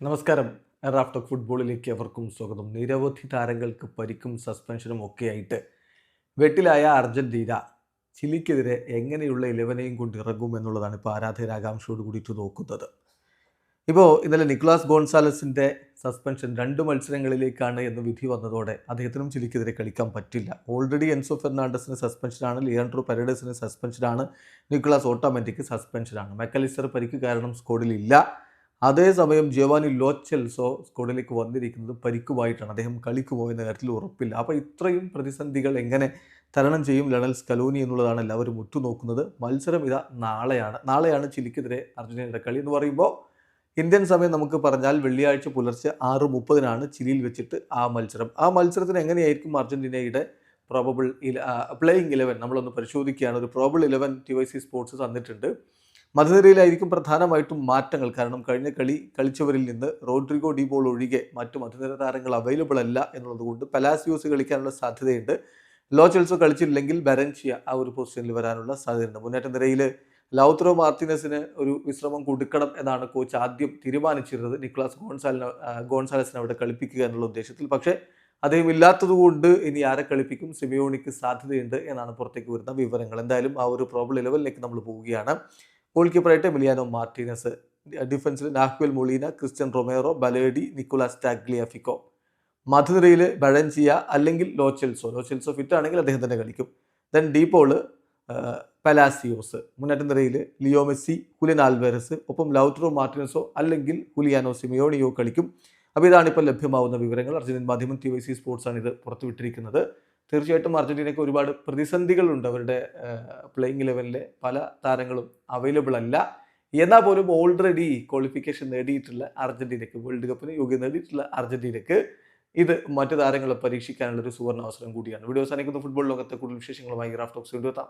നമസ്കാരം. റാഫ്റ്റർ ഫുട്ബോളിലേക്ക് അവർക്കും സ്വാഗതം. നിരവധി താരങ്ങൾക്ക് പരിക്കും സസ്പെൻഷനും ഒക്കെയായിട്ട് വെട്ടിലായ അർജന്റീന ചിലിക്കെതിരെ എങ്ങനെയുള്ള ഇലവനെയും കൊണ്ട് ഇറങ്ങും എന്നുള്ളതാണ് ഇപ്പോൾ ആരാധകർ ആകാംക്ഷയോട് കൂടിയിട്ട് നോക്കുന്നത്. ഇപ്പോൾ ഇന്നലെ നിക്കോളാസ് ഗോൺസാലസിന്റെ സസ്പെൻഷൻ രണ്ട് മത്സരങ്ങളിലേക്കാണ് എന്ന് വിധി വന്നതോടെ അദ്ദേഹത്തിനും ചിലിക്കെതിരെ കളിക്കാൻ പറ്റില്ല. ഓൾറെഡി എൻസോ ഫെർണാണ്ടസിന് സസ്പെൻഷനാണ് ലിയാൻഡ്രോ പെരഡസിന് സസ്പെൻഷനാണ് നിക്കോളാസ് ഓട്ടോമാറ്റിക് സസ്പെൻഷനാണ് മെക്കലിസ്റ്റർ പരിക്ക് കാരണം സ്കോഡിലില്ല അതേസമയം ജവാനി ലോച്ചെൽസോ സ്കോഡിലേക്ക് വന്നിരിക്കുന്നത് പരിക്കുമായിട്ടാണ്. അദ്ദേഹം കളിക്കുമോ എന്ന കാര്യത്തിൽ ഉറപ്പില്ല. അപ്പോൾ ഇത്രയും പ്രതിസന്ധികൾ എങ്ങനെ തരണം ചെയ്യും ലണൽ സ്കലോനി എന്നുള്ളതാണ് എല്ലാവരും ഉറ്റുനോക്കുന്നത്. മത്സരം ഇതാ നാളെയാണ്. നാളെയാണ് ചിലിക്കെതിരെ അർജന്റീനയുടെ കളി എന്ന് പറയുമ്പോൾ ഇന്ത്യൻ സമയം നമുക്ക് പറഞ്ഞാൽ വെള്ളിയാഴ്ച പുലർച്ചെ ആറ് മുപ്പതിനാണ് ചിലിയിൽ വെച്ചിട്ട് ആ മത്സരം. ആ മത്സരത്തിന് എങ്ങനെയായിരിക്കും അർജന്റീനയുടെ പ്രോബബിൾ പ്ലേയിങ് ഇലവൻ നമ്മളൊന്ന് പരിശോധിക്കുകയാണ്. ഒരു probable eleven T Y C sports തന്നിട്ടുണ്ട്. മധ്യനിരയിലായിരിക്കും പ്രധാനമായിട്ടും മാറ്റങ്ങൾ. കാരണം കഴിഞ്ഞ കളി കളിച്ചവരിൽ നിന്ന് റോഡ്രിഗോ ഡിബോൾ ഒഴികെ മറ്റു മധ്യനിര താരങ്ങൾ അവൈലബിൾ അല്ല എന്നുള്ളതുകൊണ്ട് പലാസിയോസ് കളിക്കാനുള്ള സാധ്യതയുണ്ട്. ലോ ചെൽസോ കളിച്ചില്ലെങ്കിൽ ബരൻഷിയ ആ ഒരു പൊസിഷനിൽ വരാനുള്ള സാധ്യതയുണ്ട്. മുന്നേറ്റ നിരയിൽ ലൗത്രോ മാർട്ടിനസിന് ഒരു വിശ്രമം കൊടുക്കണം എന്നാണ് കോച്ച് ആദ്യം തീരുമാനിച്ചിരുന്നത്. നിക്ലാസ് ഗോൺസാലിന് ഗോൺസാലസിനെ അവിടെ കളിപ്പിക്കുക എന്നുള്ള ഉദ്ദേശത്തിൽ. പക്ഷേ അദ്ദേഹം ഇല്ലാത്തതുകൊണ്ട് ഇനി ആരെ കളിപ്പിക്കും? സിമിയോണിക്ക് സാധ്യതയുണ്ട് എന്നാണ് പുറത്തേക്ക് വരുന്ന വിവരങ്ങൾ. എന്തായാലും ആ ഒരു പ്രോബ്ലം ലെവലിലേക്ക് നമ്മൾ പോവുകയാണ്. ഗോൾ കീപ്പറായിട്ട് മിലിയാനോ മാർട്ടിനസ് ഡിഫൻസിൽ Nahuel Molina Cristian Romero Balerdi Nicolas Tagliafico. മധുനിരയിൽ ബഴൻസിയ അല്ലെങ്കിൽ ലോച്ചെൽസോ ലോച്ചെൽസോ ഫിറ്റ് ആണെങ്കിൽ അദ്ദേഹം തന്നെ കളിക്കും. ദെൻ ഡീപ്പോൾ പലാസിയോസ് മുന്നേറ്റ നിരയിൽ ലിയോ മെസ്സി ഹുലിയൻ ആൽവേരസ് ഒപ്പം ലൗട്രോ മാർട്ടിനസോ അല്ലെങ്കിൽ ഹുലിയാനോ സിമിയോണിയോ കളിക്കും. അപ്പോൾ ഇതാണ് ഇപ്പോൾ ലഭ്യമാവുന്ന വിവരങ്ങൾ. അർജന്റീൻ മാധ്യമം ടി വൈ സി സ്പോർട്സാണ് ഇത് പുറത്തുവിട്ടിരിക്കുന്നത്. തീർച്ചയായിട്ടും അർജന്റീനയ്ക്ക് ഒരുപാട് പ്രതിസന്ധികളുണ്ട് അവരുടെ പ്ലേയിങ് ലെവലിലെ പല താരങ്ങളും അവൈലബിൾ അല്ല. എന്നാൽ പോലും ഓൾറെഡി ക്വാളിഫിക്കേഷൻ നേടിയിട്ടുള്ള അർജന്റീനയ്ക്ക് വേൾഡ് കപ്പിന് യോഗ്യത നേടിയിട്ടുള്ള അർജന്റീനയ്ക്ക് ഇത് മറ്റു താരങ്ങളെ പരീക്ഷിക്കാനുള്ള ഒരു സുവർണ അവസരം കൂടിയാണ്. വീഡിയോ അവസാനിക്കുന്ന. ഫുട്ബോൾ ലോകത്തെ കൂടുതൽ വിശേഷങ്ങളുമായി ഗ്രാഫ് ടോക്സ് കൊണ്ടുവെത്താം